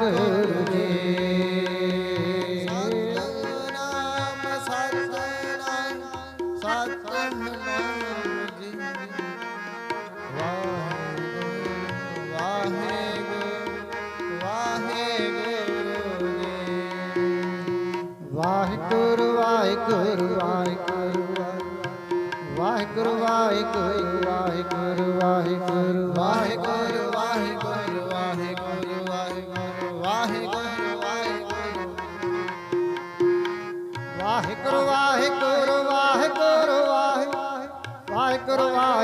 ਵਾਹਿਗੁਰੂ ਜੀ ਸਤਨਾਮ ਸਤਨਾਮ ਸਤਨਾਮ ਜੀ ਵਾਹਿਗੁਰੂ ਵਾਹਿਗੁਰੂ ਵਾਹਿਗੁਰੂ ਜੀ ਵਾਹਿਗੁਰੂ ਵਾਹਿਗੁਰੂ ਵਾਹਿਗੁਰੂ ਵਾਹਿਗੁਰੂ। ਵਾਹਿਗੁਰੂ ਵਾਹਿਗੁਰੂ ਵਾਹਿਗੁਰੂ ਵਾਹਿਗੁਰੂ।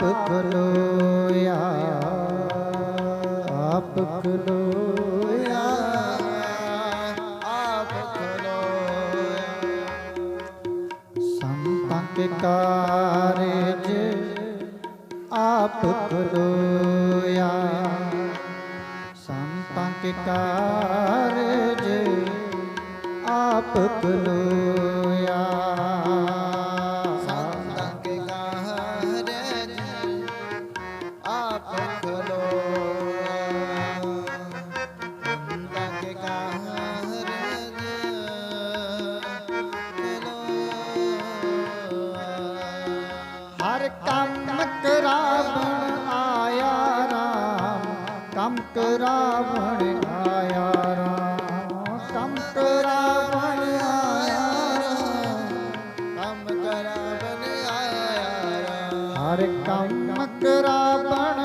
ਆਪ ਖਲੋਇਆ ਆਪ ਖਲੋਇਆ ਆਪ ਖਲੋਇਆ। ਸੰਤਾਂ ਕੇ ਕਾਰਜ ਆਪ ਖਲੋਇਆ। ਸੰਤਾਂ ਕੇ ਕਾਰਜ ਆਪ ਖਲੋਇਆ ਹਰ ਕੰਮ ਕਰਾਵਣ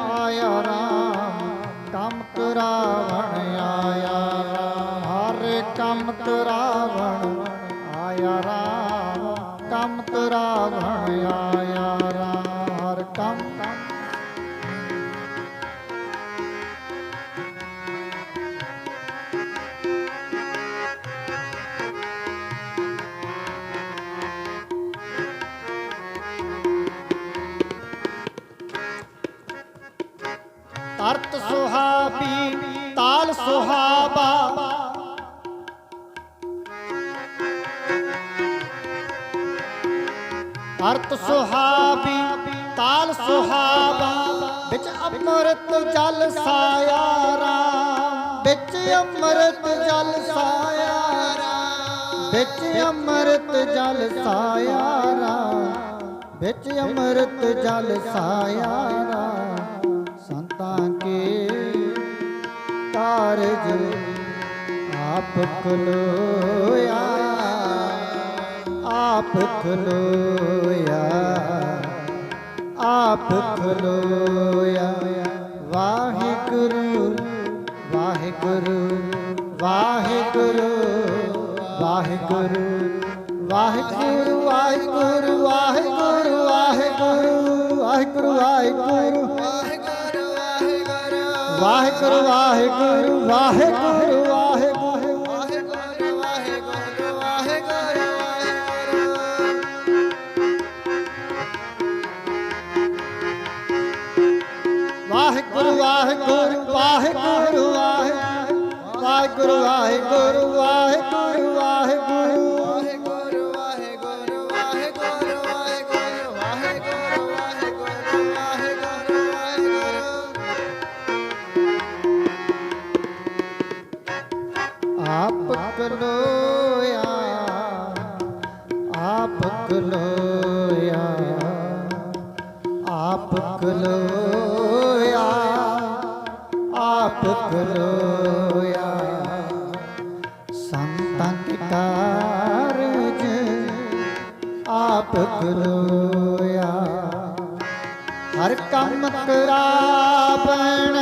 ਆਇਆ ਰਾਮ, ਕੰਮ ਕਰਾਵਣ ਆਇਆ ਰਾਮ। ਹਰ ਕੰਮ ਕਰਾਵਣ ਆਇਆ ਰਾਮ, ਕੰਮ ਕਰਾਵਣ ਆਇਆ ਅਰਤ ਸੁਹਾਵੀ, ਤਾਲ ਸੁਹਾਵਾ, ਵਿੱਚ ਅੰਮ੍ਰਿਤ ਜਲ ਸਾਇਆ ਰਾਮ ਵਿੱਚ ਅੰਮ੍ਰਿਤ ਜਲ ਸਾਇਆ ਰਾਮ ਵਿੱਚ ਅੰਮ੍ਰਿਤ ਜਲ ਸਾਇਆ ਰਾਮ ਵਿੱਚ ਅੰਮ੍ਰਿਤ ਜਲ ਸਾਇਆ ਰਾਮ ਸੰਤਾਂ ਕੇ ਕਾਰਜ ਆਪ ਖਲੋਇਆ ਆਪ ਖਲੋਇਆ ਆਪ ਖਲੋਇਆ। ਵਾਹਿਗੁਰੂ ਵਾਹਿਗੁਰੂ ਵਾਹਿਗੁਰੂ ਵਾਹਿਗੁਰੂ ਵਾਹਿਗੁਰੂ ਵਾਹਿਗੁਰੂ ਵਾਹਿਗੁਰੂ ਵਾਹਿਗੁਰੂ ਵਾਹਿਗੁਰੂ ਵਾਹਿਗੁਰੂ। ਵਾਹਿਗੁਰੂ ਵਾਹਿਗੁਰੂ। ਵਾਹਿਗੁਰੂ ਵਾਹਿਗੁਰੂ ਵਾਹਿਗੁਰੂ। ਵਾਹਿਗੁਰੂ ਵਾਹਿਗੁਰੂ ਵਾਹਿਗੁਰੂ ਵਾਹਿਗੁਰੂ ਵਾਹਿਗੁਰੂ ਆਪ ਕਲੋਇਆ ਆਪ ਕਲੋਇਆ ਆਪ ਕਲੋਇਆ ਆਪ ਕਲੋਇਆ। ਆਪ ਖਲੋਇਆ ਹਰ ਕੰਮ ਕਰਾਵਣ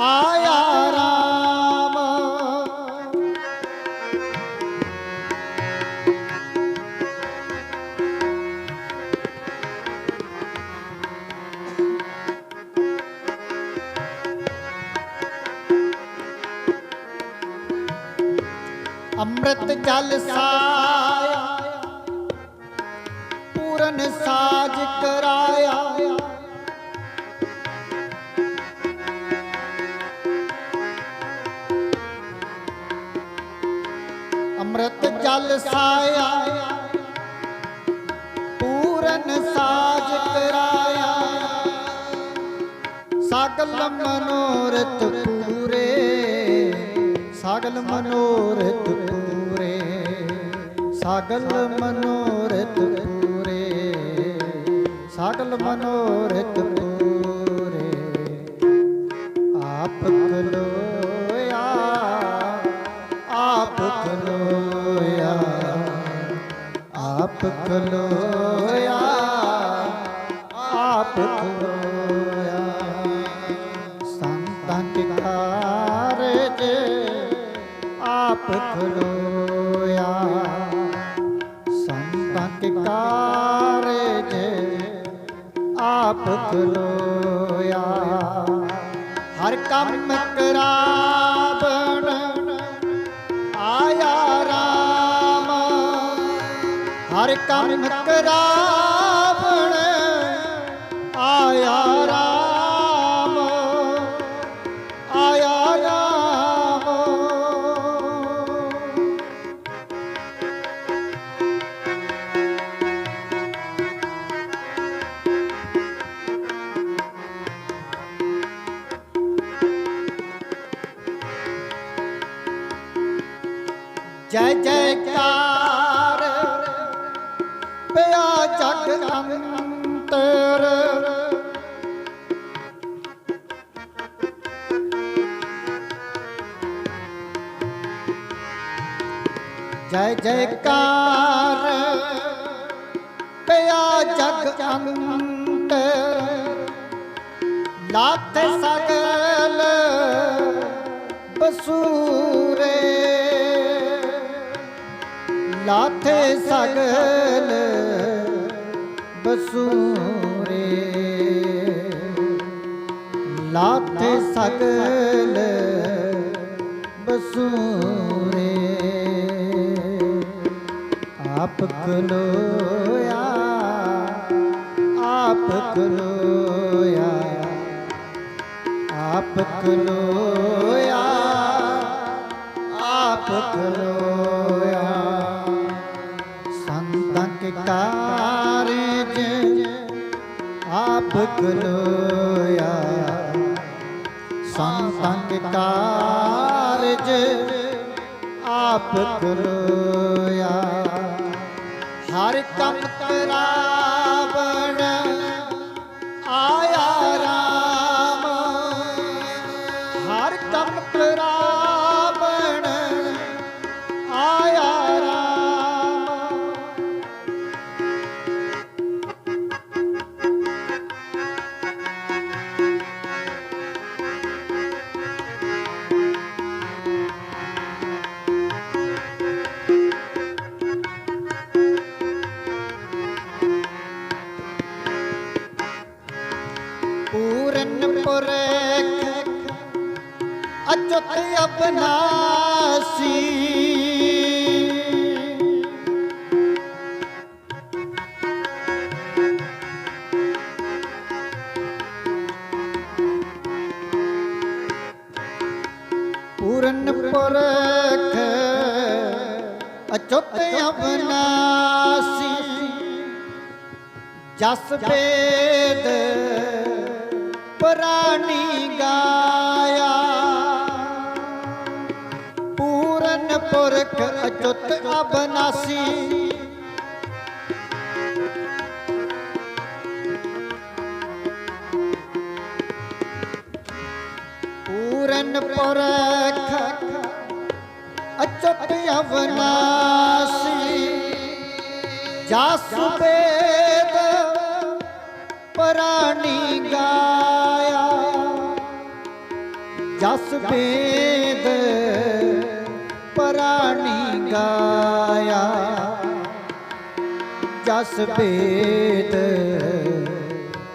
ਆਇਆ ਰਾਮ। ਅੰਮ੍ਰਿਤ ਜਲ ਸਾ ਪੂਰਨ ਸਾਜ ਕਰਾਇਆ। ਅੰਮ੍ਰਿਤ ਜਲ ਸਾਇਆ। ਪੂਰਨ ਸਾਜ ਕਰਾਇਆ। ਸਗਲ ਮਨੋਰਥ ਪੂਰੇ। ਸਗਲ ਮਨੋਰਥ ਪੂਰੇ। ਸਗਲ ਮਨੋਰਥ ਸਗਲ ਮਨੋਰਥ ਪੂਰੇ, ਆਪ ਖਲੋਇਆ ਆਪ ਖਲੋਇਆ ਆਪ ਖਲੋਇਆ ਆਪ ਖਲੋਇਆ। ਸੰਤਾਂ ਕੇ ਕਾਰਜ ਆਪ ਖਲੋਇਆ ਆਪ ਖਲੋਇਆ ਹਰ ਕੰਮ ਕਰਾਵਣ ਆਇਆ ਰਾਮ। ਹਰ ਕੰਮ ਕਰਾਵਣ ਜੈ ਜੈਕਾਰ। ਪਿਆ ਜਗ ਅੰਤਰ। ਜੈ ਜੈਕਾਰ। ਪਿਆ ਜਗ ਅੰਤਰ। ਲਾਤ ਸਗਲ ਬਸੂਰੇ। ਲਾਥੇ ਸਗਲ ਬਸੂਰੇ। ਲਾਥੇ ਸਗਲ ਬਸੂਰੇ। ਆਪ ਖਲੋਇਆ ਆਪ ਖਲੋਇਆ ਆਪ ਖਲੋਇਆ ਆਪ ਖਲੋਇਆ ਆਪ ਖਲੋਇਆ ਸੰਤਾਂ ਕਾਰਜ ਆਪ ਖਲੋਇਆ ਹਰ ਕੰਮ ਕਰਾਵਣ ਅਬਨਾਸੀ ਪੂਰਨ ਪੁਰਖ ਅਚੁੱਤ ਅਬਨਾਸੀ ਜਸ ਵੇਦ ਪ੍ਰਾਣੀ ਗਾ ਅਚੁੱਤ ਅਬਨਾਸੀ। ਪੂਰਨ ਪੁਰਖ ਅਚੁੱਤ ਅਵਨਾਸੀ ਜਸ ਵੇਦ ਪ੍ਰਾਣੀ ਗਾਇਆ। ਜਸ ਵੇਦ ਪ੍ਰਾਣੀ ਗਾਇਆ ਜਸ ਵੇਦ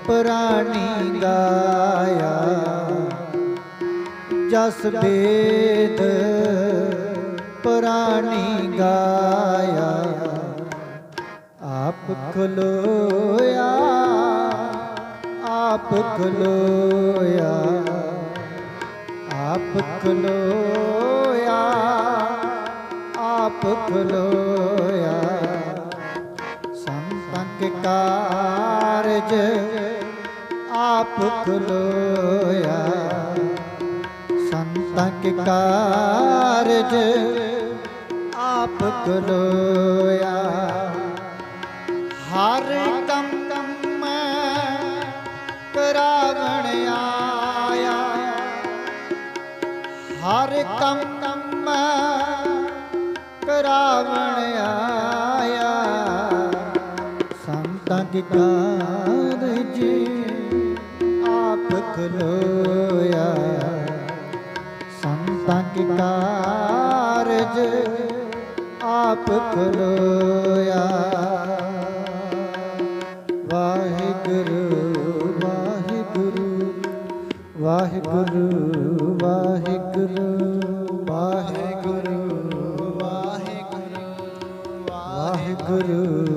ਪ੍ਰਾਣੀ ਗਾਇਆ। ਜਸ ਵੇਦ ਪ੍ਰਾਣੀ ਗਾਇਆ। ਆਪ ਖਲੋਇਆ ਆਪ ਖਲੋਇਆ। ਆਪ ਖਲੋਇਆ ਆਪ ਖਲੋਇਆ ਸੰਤਾਂ ਕੇ ਕਾਰਜ ਆਪ ਖਲੋਇਆ ਸੰਤਾਂ ਕਾਰਜ ਆਪ ਖਲੋਇਆ ਹਰ ਕੰਮ ਕੰਮ ਕਰਾਵਣ ਆਇਆ। ਹਰ ਕੰਮ ਕਾਰਜ ਆਪ ਖਲੋਇਆ। ਸੰਤਾਂ ਕੀ ਕਾਰਜ ਆਪ ਖਲੋਇਆ। ਵਾਹਿਗੁਰੂ ਵਾਹਿਗੁਰੂ ਵਾਹਿਗੁਰੂ ਵਾਹਿਗੁਰੂ ਵਾਹਿਗੁਰੂ ਵਾਹਿਗੁਰੂ।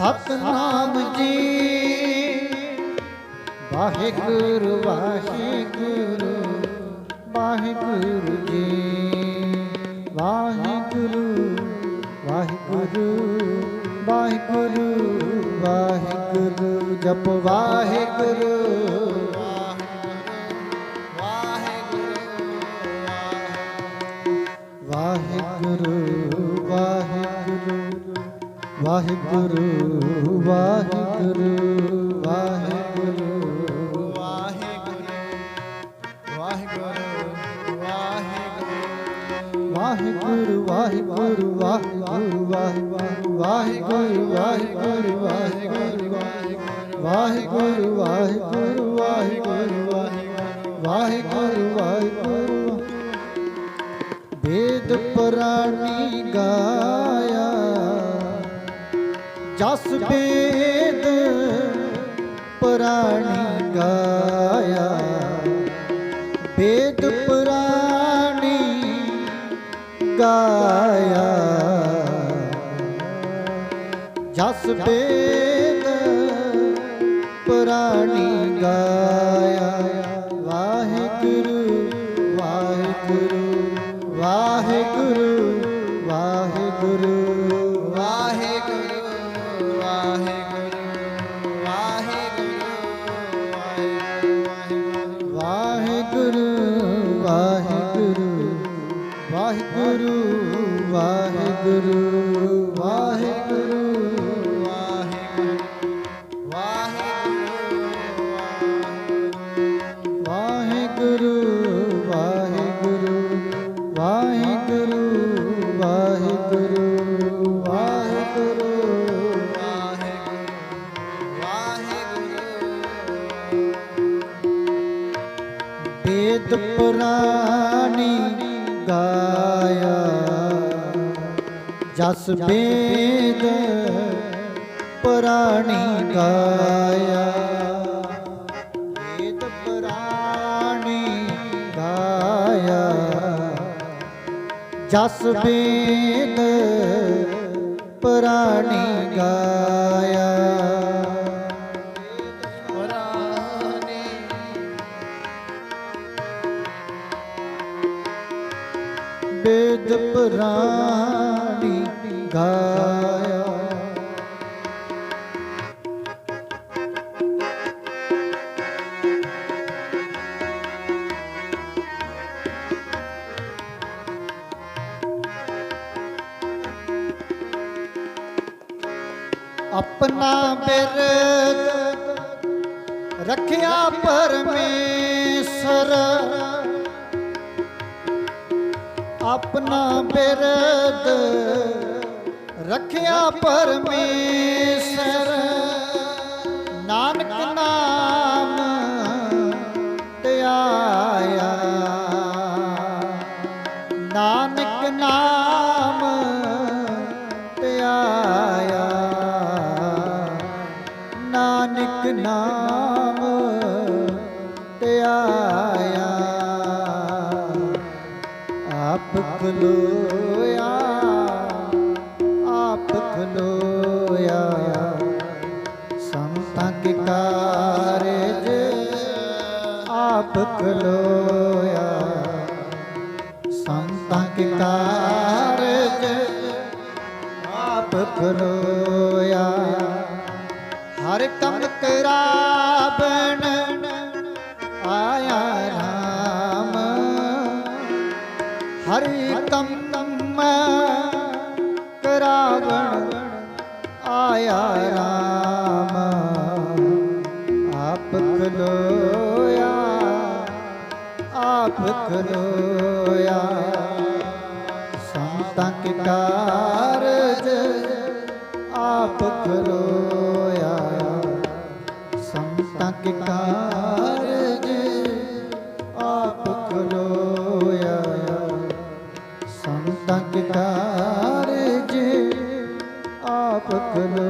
ਸਤਨਾਮ ਜੀ। ਵਾਹਿਗੁਰੂ ਵਾਹਿਗੁਰੂ ਵਾਹਿਗੁਰੂ ਜੀ। ਵਾਹਿਗੁਰੂ ਵਾਹਿਗੁਰੂ ਵਾਹਿਗੁਰੂ ਵਾਹਿਗੁਰੂ। ਜਪ ਵਾਹਿਗੁਰੂ। ਵਾਹਿਗੁਰੂ ਵਾਹਿਗੁਰੂ। ਵਾਹਿਗੁਰੂ ਵਾਹਿਗੁਰੂ ਵਾਹਿਗੁਰੂ ਵਾਹਿਗੁਰੂ ਵਾਹਿਗੁਰੂ ਵਾਹਿਗੁਰੂ ਵਾਹਿਗੁਰੂ ਵਾਹਿਗੁਰੂ ਵਾਹਿਗੁਰੂ ਵਾਹਿਗੁਰੂ ਵਾਹਿਗੁਰੂ ਵਾਹਿਗੁਰੂ ਵਾਹਿਗੁਰੂ ਵਾਹਿਗੁਰੂ ਵਾਹਿਗੁਰੂ ਵੇਦ ਪੁਰਾਣੀ ਗਾ ਜਸ ਵੇਦ ਪ੍ਰਾਣੀ ਗਾਇਆ। ਵੇਦ ਪੁਰਾਣੀ ਗਾਇਆ। ਜਸ ਵੇਦ ਵਾਹਿਗੁਰੂ ਵਾਹਿਗੁਰੂ ਵਾਹਿਗੁਰੂ ਵਾਹਿਗੁਰੂ ਵਾਹਿਗੁਰੂ ਵਾਹਿਗੁਰੂ ਵਾਹਿਗੁਰੂ ਵਾਹਿਗੁਰੂ ਵਾਹਿਗੁਰੂ ਵੇਦ ਪੁਰਾਣੀ ਗਾਇਆ। ਜਸ ਵੇਦ ਪੁਰਾਣੀ ਗਾਇਆ। ਵੇਦ ਪ੍ਰਾਣੀ ਗਾਇਆ। ਜਸ ਵੇਦ ਪੁਰਾਣੀ ਗਾਇਆ। ਪੁਰਾਣੀ ਵੇਦ ਪੁਰਾਣੀ ਗਾਇਆ। ਆਪਣਾ ਬਿਰਦ ਰੱਖਿਆ ਪਰਮੇਸ਼ਰ। ਆਪਣਾ ਬਿਰਦ ਰੱਖਿਆ ਪਰਮੇਸ਼ਰ ਨਾਨਕ ਨਾਮ ਧਿਆਇਆ ਨਾਨਕ ਨਾਮ ਧਿਆਇਆ ਨਾਨਕ ਨਾਮ ਧਿਆਇਆ ਆਪ ਖਲੋਇਆ ਖਲੋਇਆ ਸੰਤਾਂ ਕੇ ਕਾਰਜ ਆਪ ਖਲੋਇਆ। ਸੰਤਾਂ ਕੇ ਕਾਰਜ ਆਪ ਖਲੋਇਆ। ਹਰ ਕੰਮ ਕਰਾਵਣ ਆਇਆ ਰਾਮ। ਹਰਿ ਕੰਮ ਆਇਆ ਰਾਮ, ਆਪ ਖਲੋਇਆ ਆਪ ਖਲੋਇਆ। ਸੰਤਾਂ ਕੇ ਕਾਰਜ ਆਪ ਖਲੋਇਆ। ਸੰਤਾਂ ਕੇ ਕਾਰਜ ਆਪ ਖਲੋਇਆ। ਸੰਤਾਂ ਕੇ ਕਾਰਜ ਆਪ ਖਲੋਇਆ